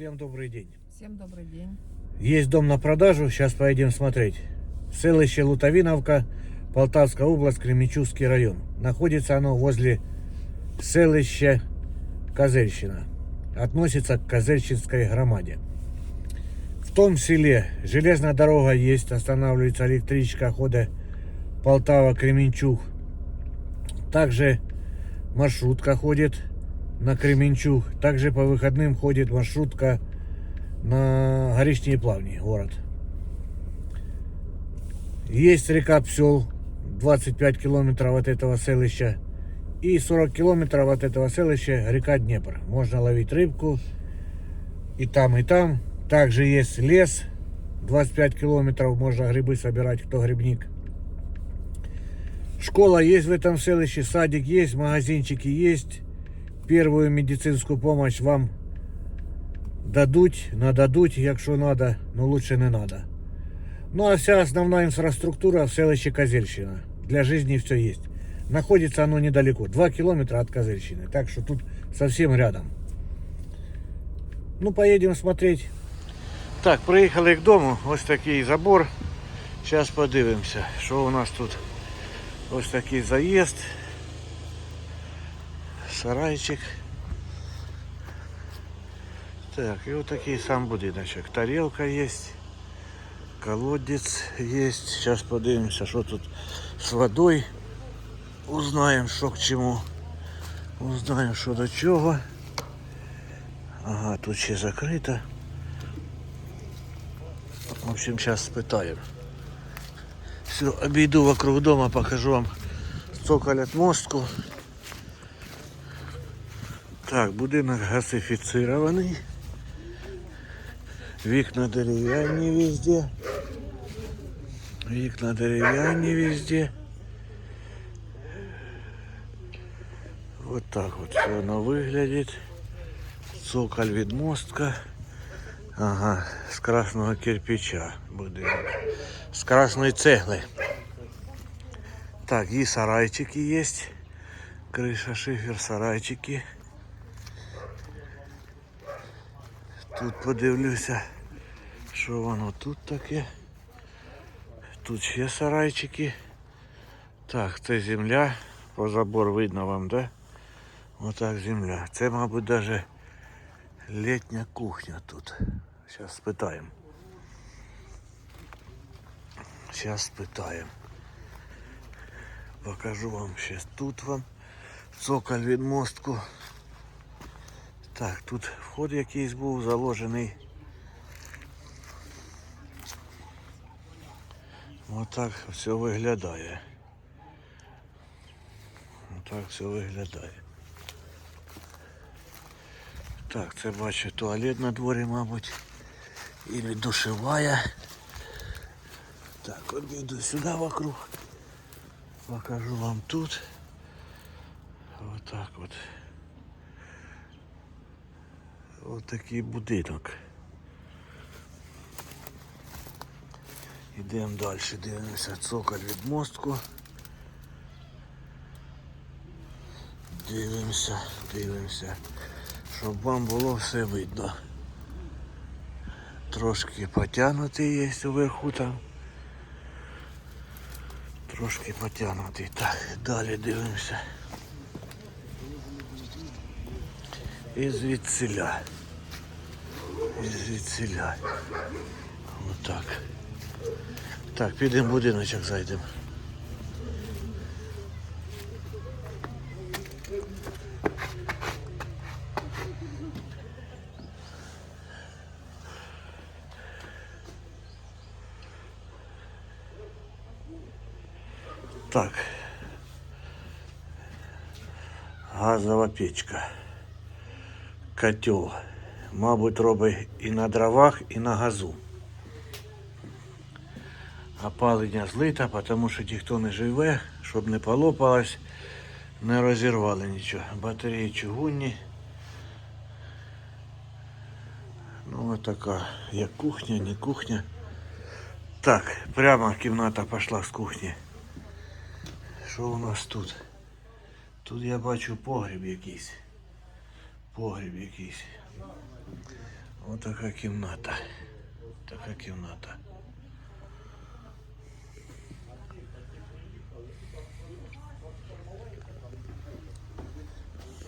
Всем добрый день. Всем добрый день. Есть дом на продажу, сейчас поедем смотреть. Селище Лутовиновка, Полтавская область, Кременчугский район. Находится оно возле селища Козельщина. Относится к Козельщинской громаде. В том селе железная дорога есть, останавливается электричка хода Полтава-Кременчуг. Также маршрутка ходит на Кременчуг. Также по выходным ходит маршрутка на Горичные Плавни, город. Есть река Псел, 25 километров от этого селища. И 40 километров от этого селища река Днепр. Можно ловить рыбку и там, и там. Также есть лес, 25 километров, можно грибы собирать, кто грибник. Школа есть в этом селище, садик есть, магазинчики есть. Первую медицинскую помощь вам дадуть, нададуть, якщо надо, но лучше не надо. Ну а вся основная инфраструктура в селище Козельщина. Для жизни все есть. Находится оно недалеко, 2 километра от Козельщины, так что тут совсем рядом. Ну, поедем смотреть. Так, приїхали к дому, ось такий забор. Зараз подивимося, що у нас тут. Ось такий заїзд. Сарайчик. Так, и вот такие сам будиночек. Тарелка есть, колодец есть. Сейчас подивимося, что тут с водой. Узнаем, что к чему. Узнаем, что до чего. Ага, тут ще закрыто. В общем, сейчас спитаем. Все, обійду вокруг дома, покажу вам цоколь от мостку. Так, будинок газифицированный. Вікна дерев'яні везде. Вікна дерев'яні везде. Вот так вот все воно виглядить. Цоколь від мостка. Ага, з красного кирпича будинок. З красної цегли. Так, і сарайчики є. Криша, шифер, сарайчики. Тут подивлюся, що воно тут таке. Тут ще сарайчики. Так, це земля. По забор видно вам, да? Отак земля. Це, мабуть, даже літня кухня тут. Зараз спитаємо. Зараз спитаємо. Покажу вам ще тут вам цоколь від мостку. Так, тут вход якийсь був заложений. Отак все виглядає. Отак все виглядає. Так, це бачу туалет на дворі, мабуть. Или душевая. Так, обійду сюди вокруг. Покажу вам тут. Вот так вот. Ось такий будинок. Йдемо далі, дивимося цоколь від мостку. Дивимося, дивимося, щоб вам було все видно. Трошки потягнутий є вверху там. Трошки потягнутий. Так, далі дивимося. І звідсиля. І звідсиля. Отак. Так, підемо в будиночок зайдемо. Так. Газова печка. Котел. Мабуть, робить і на дровах, і на газу. Опалення злита, тому що ніхто не живе, щоб не полопалось, не розірвали нічого. Батареї чугунні. Ну, ось така, як кухня, не кухня. Так, прямо кімната пішла з кухні. Що у нас тут? Тут я бачу погріб якийсь. Погріб якийсь. Вот така кімната. Така кімната.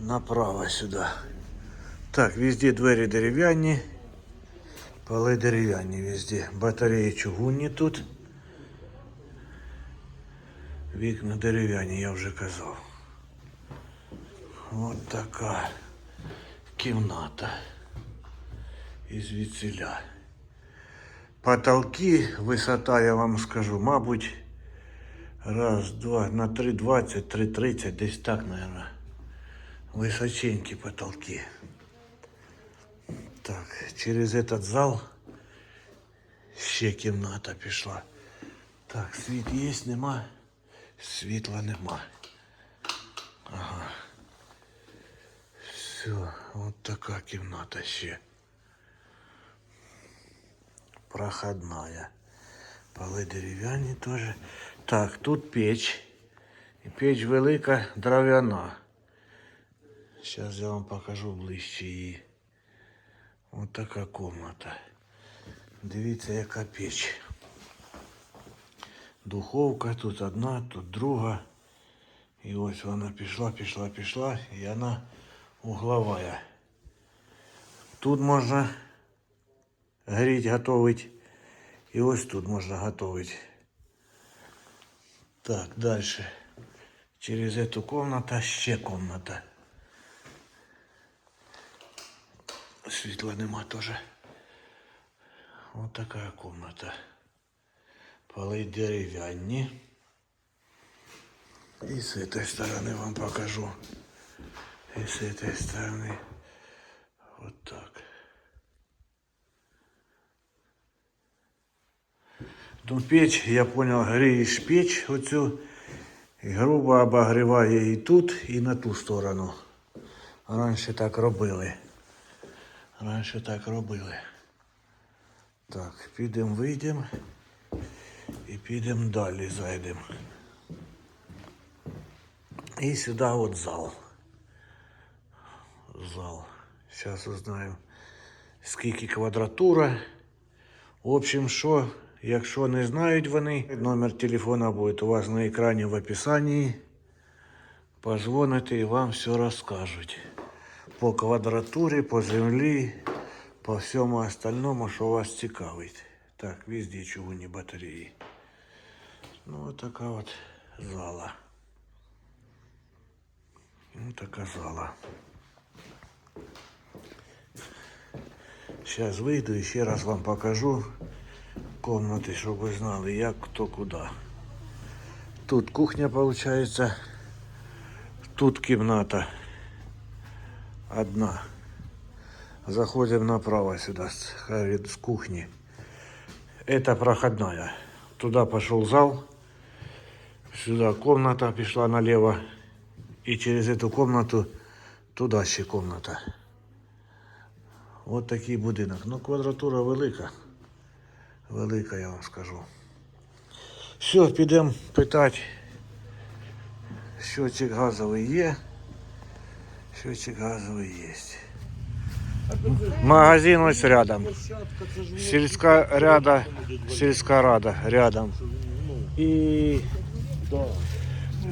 Направо сюда. Так, везде двері дерев'яні. Поли дерев'яні везде. Батареї чугунні тут. Вікна дерев'яні, я вже казав. От така кімната. І звідсіля. Потолки, висота, я вам скажу, мабуть, раз, два, на 3,20, 3,30, десь так, наверное. Высоченькие потолки. Так, через этот зал ще кімната пішла. Так, світ є, нема. Світла нема. Все, от така кімната ще. Проходная. Поли дерев'яні теж. Так, тут печь. І печь велика, дров'яна. Сейчас я вам покажу ближче її. Ось така комната. Дивіться, яка печь. Духовка тут одна, тут друга. І ось вона пішла, пішла, пішла, і вона угловая. Тут можна гріть, готовить. І ось тут можна готовить. Так, дальше. Через эту комната ще комната. Світла нема теж. Ось така комната. Поли дерев'яні. І з этой стороны вам покажу. И с этой стороны. Вот так. Ну, печь, я понял, грієш печь оцю. І грубо обогріває і тут, і на ту сторону. Раніше так робили. Раніше так робили. Так, підемо, вийдемо і підемо далі зайдемо. І сюди от зал. Зал. Зараз узнаємо, скільки квадратура. В общем, що, якщо не знають вони, номер телефона буде у вас на екрані в описанні. Позвоните і вам все розкажуть. По квадратурі, по землі, по всьому остальному, що вас цікавить. Так, везде чугунні батареї. Ну, вот така от зала. Ну, така зала. Сейчас вийду і ще раз вам покажу комнати, щоб ви знали, як хто куди. Тут кухня получается. Тут кімната одна. Заходим направо сюда с, с кухни. Это проходная. Туда пошел зал. Сюда комната пішла налево. И через эту комнату туда ще комната. Вот такий будинок. Ну, квадратура велика. Велика, я вам скажу. Все, підемо питати. Счетчик газовий є. Счетчик газовий є. Магазин ось рядом. Сільська ряда, сільська рада рядом. І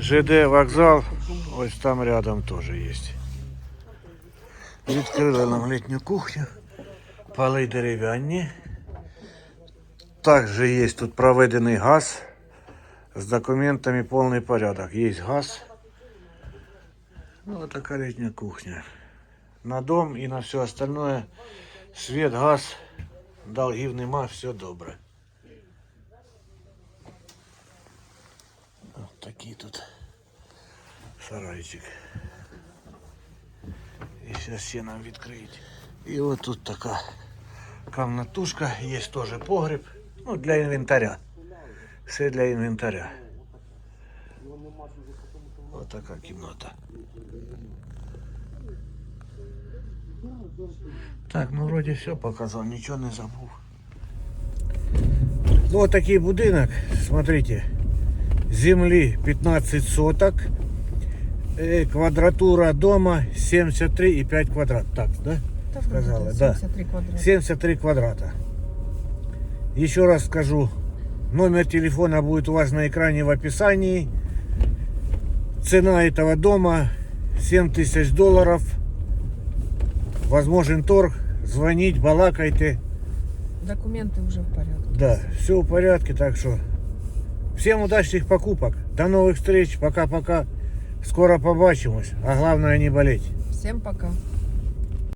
ЖД вокзал ось там рядом теж є. Відкрили нам літню кухню. Поли дерев'яні. Також є тут проведений газ. С документами полный порядок. Есть газ. Ну, вот такая летняя кухня. На дом и на все остальное. Свет, газ, долгів нема, все добре. Вот такие тут сарайчик. И сейчас все нам відкриють. И вот тут такая комнатушка. Есть тоже погреб. Ну, для інвентаря. Все для інвентаря. Ось така кімната. Так, ну вроді все показав, нічого не забув. Ну, вот такий будинок, смотрите. Земли 15 соток. Э, Квадратура дома 73,5 квадрат. Так, да? Вроде сказали. да, Да. 73 квадрата. 73 квадрата. Еще раз скажу, номер телефона будет у вас на экране в описании. Цена этого дома 7 тысяч долларов. Возможен торг. Звонить, балакайте. Документы уже в порядке. Да, все в порядке, так что всем удачных покупок. До новых встреч. Пока-пока. Скоро побачимось. А главное не болеть. Всем пока.